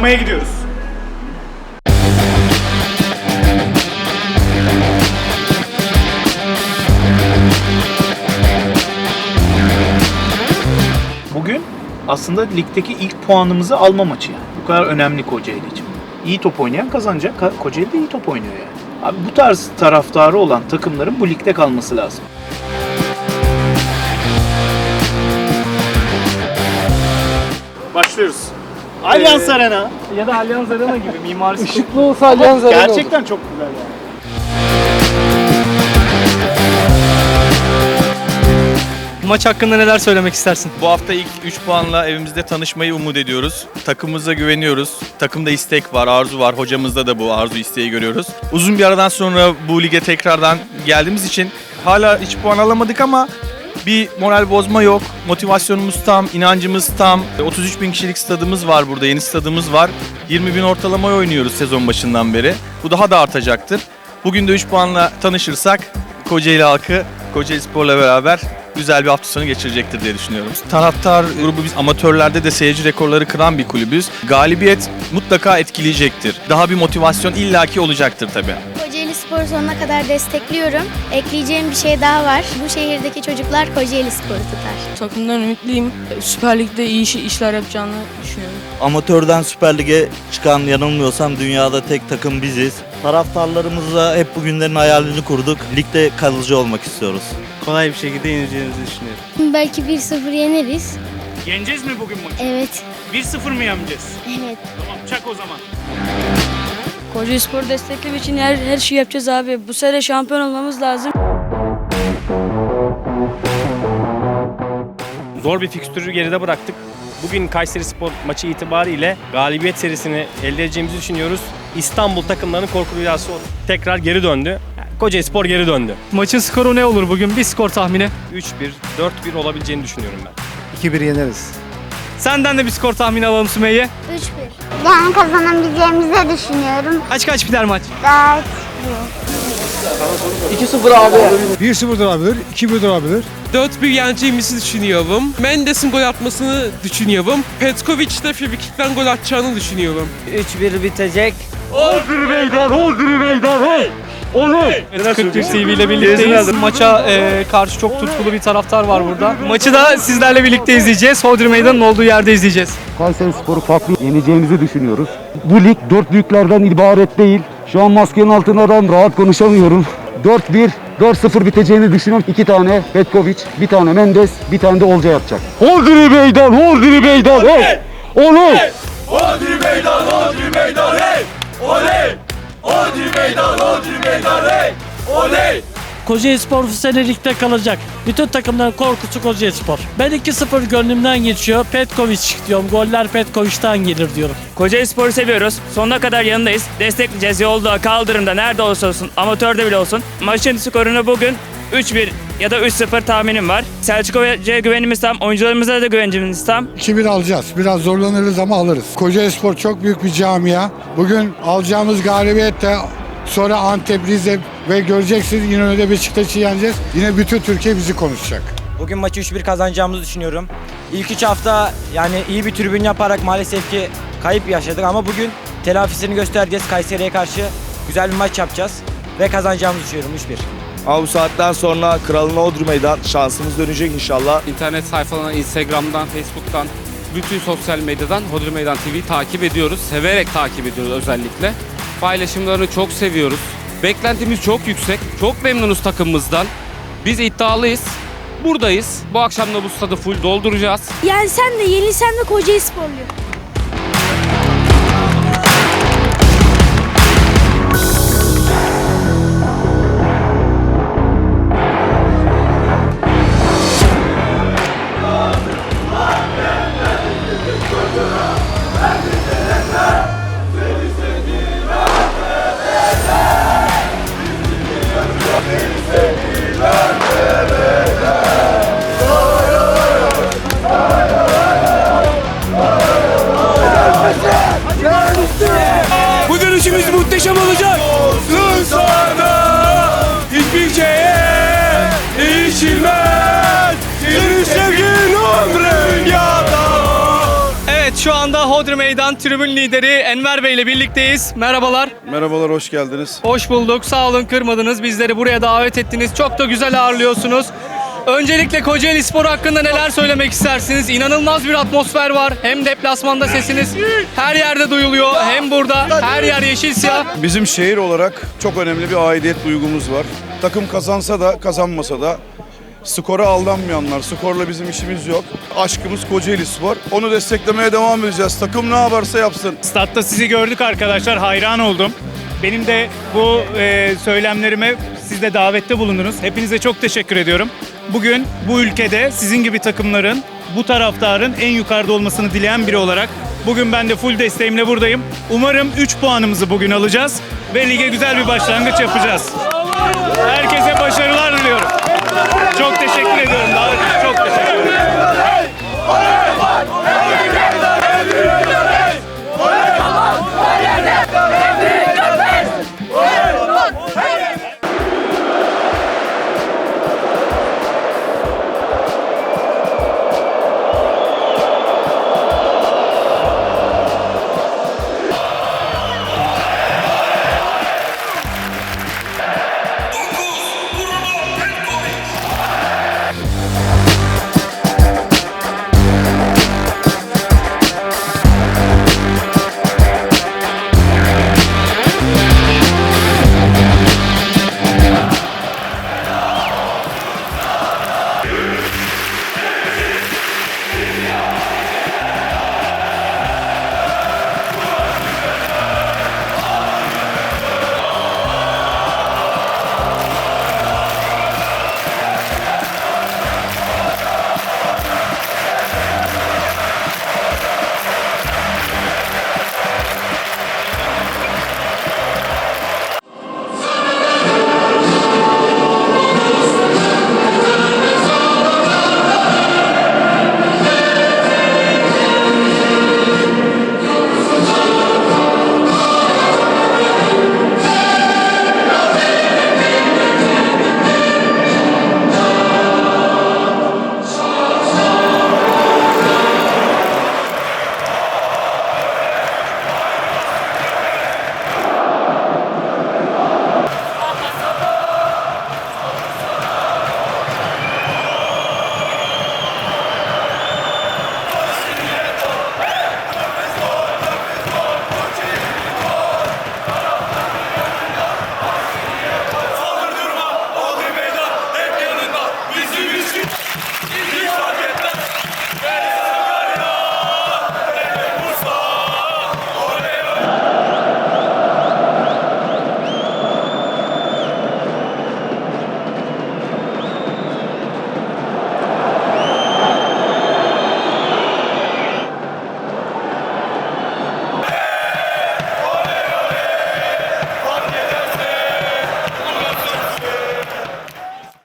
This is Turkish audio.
kazanmaya gidiyoruz. Bugün aslında ligdeki ilk puanımızı alma maçı yani. Bu kadar önemli Kocaeli için. İyi top oynayan kazanacak. Ka- Kocaeli de iyi top oynuyor yani. Abi bu tarz taraftarı olan takımların bu ligde kalması lazım. Başlıyoruz. Allianz Arena ya da Allianz Arena gibi mimarisi Işıklı olsa Allianz Arena olur. gerçekten çok güzel yani. Maç hakkında neler söylemek istersin? Bu hafta ilk 3 puanla evimizde tanışmayı umut ediyoruz. Takımımıza güveniyoruz. Takımda istek var, arzu var. Hocamızda da bu arzu isteği görüyoruz. Uzun bir aradan sonra bu lige tekrardan geldiğimiz için hala hiç puan alamadık ama bir moral bozma yok. Motivasyonumuz tam, inancımız tam. 33 bin kişilik stadımız var burada, yeni stadımız var. 20 bin ortalamaya oynuyoruz sezon başından beri. Bu daha da artacaktır. Bugün de 3 puanla tanışırsak Kocaeli halkı Kocaeli Spor'la beraber güzel bir hafta sonu geçirecektir diye düşünüyorum. Taraftar grubu biz amatörlerde de seyirci rekorları kıran bir kulübüz. Galibiyet mutlaka etkileyecektir. Daha bir motivasyon illaki olacaktır tabii. Kocaeli Spor sonuna kadar destekliyorum. Ekleyeceğim bir şey daha var. Bu şehirdeki çocuklar Kocaeli Spor'u tutar. Takımdan ümitliyim. Süper Lig'de iyi iş- işler yapacağını düşünüyorum. Amatörden Süper Lig'e çıkan yanılmıyorsam dünyada tek takım biziz. Taraftarlarımızla hep bu günlerin hayalini kurduk. Ligde kalıcı olmak istiyoruz. Kolay bir şekilde yeneceğimizi düşünüyorum. Belki 1-0 yeneriz. Yeneceğiz mi bugün maçı? Evet, 1-0 mı yeneceğiz? evet. Tamam çak o zaman. Kocaeli Spor desteklemek için her, her şeyi yapacağız abi. Bu sene şampiyon olmamız lazım. Zor bir fikstürü geride bıraktık. Bugün Kayseri Spor maçı itibariyle galibiyet serisini elde edeceğimizi düşünüyoruz. İstanbul takımlarının korku rüyası tekrar geri döndü. Kocaeli Spor geri döndü. Maçın skoru ne olur bugün? Bir skor tahmini. 3-1, 4-1 olabileceğini düşünüyorum ben. 2-1 yeneriz. Senden de bir skor tahmini alalım Sümeyye. 3-1. Yani kazanabileceğimizi düşünüyorum. Kaç kaç biter maç? 4 2-0 abi. 1-0 da olabilir, 2-1 de olabilir. 4-1 yeneceğimizi düşünüyorum. Mendes'in gol atmasını düşünüyorum. Petkovic de frikikten gol atacağını düşünüyorum. 3-1 bitecek. Evet, 40 TV ile birlikteyiz. Maça e, karşı çok tutkulu bir taraftar var burada. Maçı da sizlerle birlikte izleyeceğiz. Hodri Meydanı'nın olduğu yerde izleyeceğiz. Kayseri Spor'u farklı yeneceğimizi düşünüyoruz. Bu lig dört büyüklerden ibaret değil. Şu an maskenin altından rahat konuşamıyorum. 4-1, 4-0 biteceğini düşünüyorum. İki tane Petkovic, bir tane Mendes, bir tane de Olca yapacak. Hodri Meydan, Hodri Meydan, hey! Oley! Kocaeli Spor bu sene ligde kalacak. Bütün takımların korkusu Kocaeli Spor. Ben 2-0 gönlümden geçiyor. Petkovic diyorum. Goller Petkovic'ten gelir diyorum. Kocaeli Spor'u seviyoruz. Sonuna kadar yanındayız. Destekleyeceğiz. Yolda, kaldırımda, nerede olursa olsun, amatörde bile olsun. Maçın skorunu bugün 3-1 ya da 3-0 tahminim var. Selçuk Hoca'ya güvenimiz tam, oyuncularımıza da güvencimiz tam. 2-1 alacağız. Biraz zorlanırız ama alırız. Kocaeli Spor çok büyük bir camia. Bugün alacağımız galibiyette sonra Antep, Rize ve göreceksiniz İnönü'de Beşiktaş'ı yeneceğiz. Yine bütün Türkiye bizi konuşacak. Bugün maçı 3-1 kazanacağımızı düşünüyorum. İlk 3 hafta yani iyi bir tribün yaparak maalesef ki kayıp yaşadık ama bugün telafisini göstereceğiz. Kayseri'ye karşı güzel bir maç yapacağız ve kazanacağımızı düşünüyorum 3-1. Ama bu saatten sonra kralına Odru Meydan şansımız dönecek inşallah. İnternet sayfalarından, Instagram'dan, Facebook'tan, bütün sosyal medyadan Hodri Meydan TV'yi takip ediyoruz. Severek takip ediyoruz özellikle. Paylaşımlarını çok seviyoruz. Beklentimiz çok yüksek. Çok memnunuz takımımızdan. Biz iddialıyız. Buradayız. Bu akşam da bu stadı full dolduracağız. Yani sen de yenilsen de Kocaeli Sporlu. Tribün lideri Enver Bey ile birlikteyiz. Merhabalar. Merhabalar, hoş geldiniz. Hoş bulduk. Sağ olun kırmadınız. Bizleri buraya davet ettiniz. Çok da güzel ağırlıyorsunuz. Öncelikle Kocaeli Spor hakkında neler söylemek istersiniz? İnanılmaz bir atmosfer var. Hem deplasmanda sesiniz her yerde duyuluyor. Hem burada her yer yeşil siyah. Bizim şehir olarak çok önemli bir aidiyet duygumuz var. Takım kazansa da kazanmasa da skora aldanmayanlar, skorla bizim işimiz yok. Aşkımız Kocaeli Spor. Onu desteklemeye devam edeceğiz. Takım ne yaparsa yapsın. Statta sizi gördük arkadaşlar. Hayran oldum. Benim de bu e, söylemlerime siz de davette bulundunuz. Hepinize çok teşekkür ediyorum. Bugün bu ülkede sizin gibi takımların, bu taraftarın en yukarıda olmasını dileyen biri olarak bugün ben de full desteğimle buradayım. Umarım 3 puanımızı bugün alacağız ve lige güzel bir başlangıç yapacağız. Herkese başarılar diliyorum. Çok teşekkür ediyorum. Davet için çok